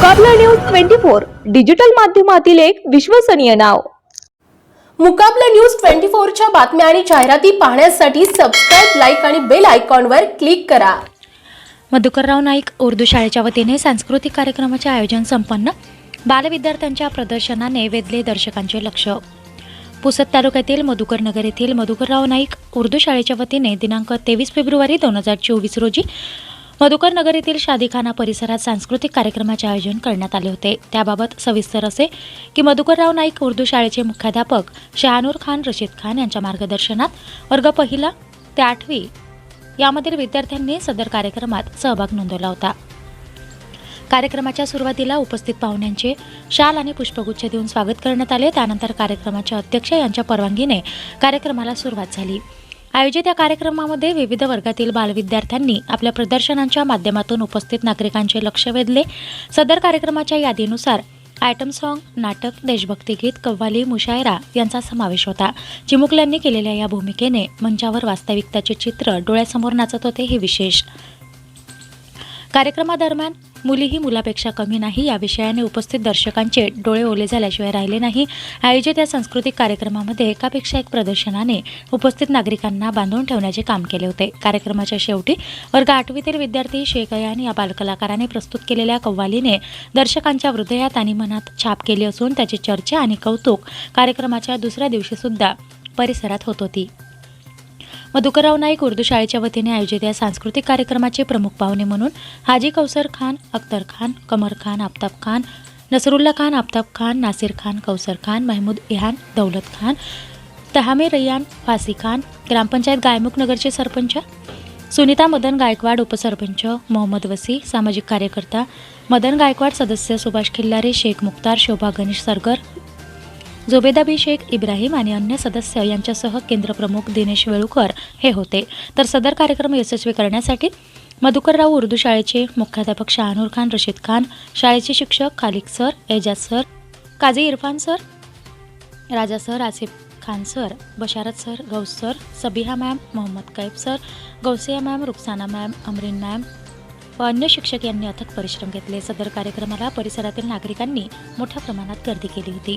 Mukabla news twenty four. Digital माध्यमातील एक विश्वसनीय नाव. मुकाबला न्यूज ट्वेंटी फोरच्या बातम्या आणि जाहिराती पाहण्यासाठी सबस्क्राईब लाईक आणि बेल आयकॉनवर क्लिक करा. मधुकरराव नाईक उर्दू शाळेच्या वतीने सांस्कृतिक कार्यक्रमाचे आयोजन संपन्न. बालविद्यार्थ्यांच्या प्रदर्शनाने वेधले दर्शकांचे लक्ष. पुसद तालुक्यातील मधुकर नगर येथील मधुकरराव नाईक उर्दू शाळेच्या वतीने दिनांक तेवीस फेब्रुवारी दोन हजार चोवीस रोजी मधुकर नगर येथील शादीखाना परिसरात सांस्कृतिक कार्यक्रमाचे आयोजन करण्यात आले होते. त्याबाबत सविस्तर असे की मधुकरराव नाईक उर्दू शाळेचे मुख्याध्यापक शहानूर खान रशीद खान यांच्या मार्गदर्शनात वर्ग पहिला ते आठवी यामधील विद्यार्थ्यांनी सदर कार्यक्रमात सहभाग नोंदवला होता. कार्यक्रमाच्या सुरुवातीला उपस्थित पाहुण्यांचे शाल आणि पुष्पगुच्छ देऊन स्वागत करण्यात आले. त्यानंतर कार्यक्रमाचे अध्यक्ष यांच्या परवानगीने कार्यक्रमाला सुरुवात झाली. आयोजित या कार्यक्रमामध्ये विविध वर्गातील बालविद्यार्थ्यांनी आपल्या प्रदर्शनांच्या माध्यमातून उपस्थित नागरिकांचे लक्ष वेधले. सदर कार्यक्रमाच्या यादीनुसार आयटम सॉन्ग नाटक देशभक्तीगीत कव्वाली मुशायरा यांचा समावेश होता. चिमुकल्यांनी केलेल्या या भूमिकेने मंचावर वास्तविकताचे चित्र डोळ्यासमोर नाचत होते हे विशेष. कार्यक्रमादरम्यान मुलीही मुलापेक्षा कमी नाही. या विषयाने उपस्थित दर्शकांचे डोळे ओले झाल्याशिवाय राहिले नाही. आयोजित या सांस्कृतिक कार्यक्रमामध्ये एकापेक्षा एक प्रदर्शनाने उपस्थित नागरिकांना बांधून ठेवण्याचे काम केले होते. कार्यक्रमाच्या शेवटी वर्ग आठवीतील विद्यार्थी शेख या बालकलाकाराने प्रस्तुत केलेल्या कव्वालीने दर्शकांच्या हृदयात आणि मनात छाप केली असून त्याची चर्चा आणि कौतुक कार्यक्रमाच्या दुसऱ्या दिवशी सुद्धा परिसरात होत होती. मधुकरराव नाईक उर्दू शाळेच्या वतीने आयोजित या सांस्कृतिक कार्यक्रमाचे प्रमुख पाहुणे म्हणून हाजी कौसर खान अख्तर खान कमर खान आफताब खान नसरुल्ला खान आफताब खान नासिर खान कौसर खान महमूद इहान दौलत खान तहामे रैयान फासी खान ग्रामपंचायत गायमुख नगरचे सरपंच सुनीता मदन गायकवाड उपसरपंच मोहम्मद वसी सामाजिक कार्यकर्ता मदन गायकवाड सदस्य सुभाष खिल्लारे शेख मुक्तार शोभा गणेश सरगर जोबेदाबी शेख इब्राहिम आणि अन्य सदस्य यांच्यासह केंद्रप्रमुख दिनेश वेळुकर हे होते. तर सदर कार्यक्रम यशस्वी करण्यासाठी मधुकरराव उर्दू शाळेचे मुख्याध्यापक शहानूर खान रशीद खान शाळेचे शिक्षक Khalik sir Ejaz sir Kazi Irfan sir Raja sir Asif Khan sir Basharat sir Gaus sir Sabiha ma'am Mohammad Kaif sir Gausiya ma'am Rukhsana ma'am Amreen ma'am व अन्य शिक्षक यांनी अथक परिश्रम घेतले. सदर कार्यक्रमाला परिसरातील नागरिकांनी मोठ्या प्रमाणात गर्दी केली होती.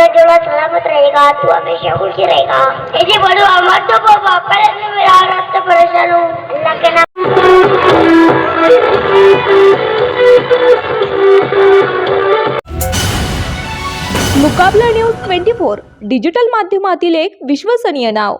तेरा जोड़ा सलामत रहेगा तू हमेशा खुशी रहेगा. ऐसे बोलो अमर तो बाबा पर से मेरा रात से परेशान हूँ अल्लाह के नाम. Mukabla news twenty four digital माध्यमातील एक विश्वसनीय नाव.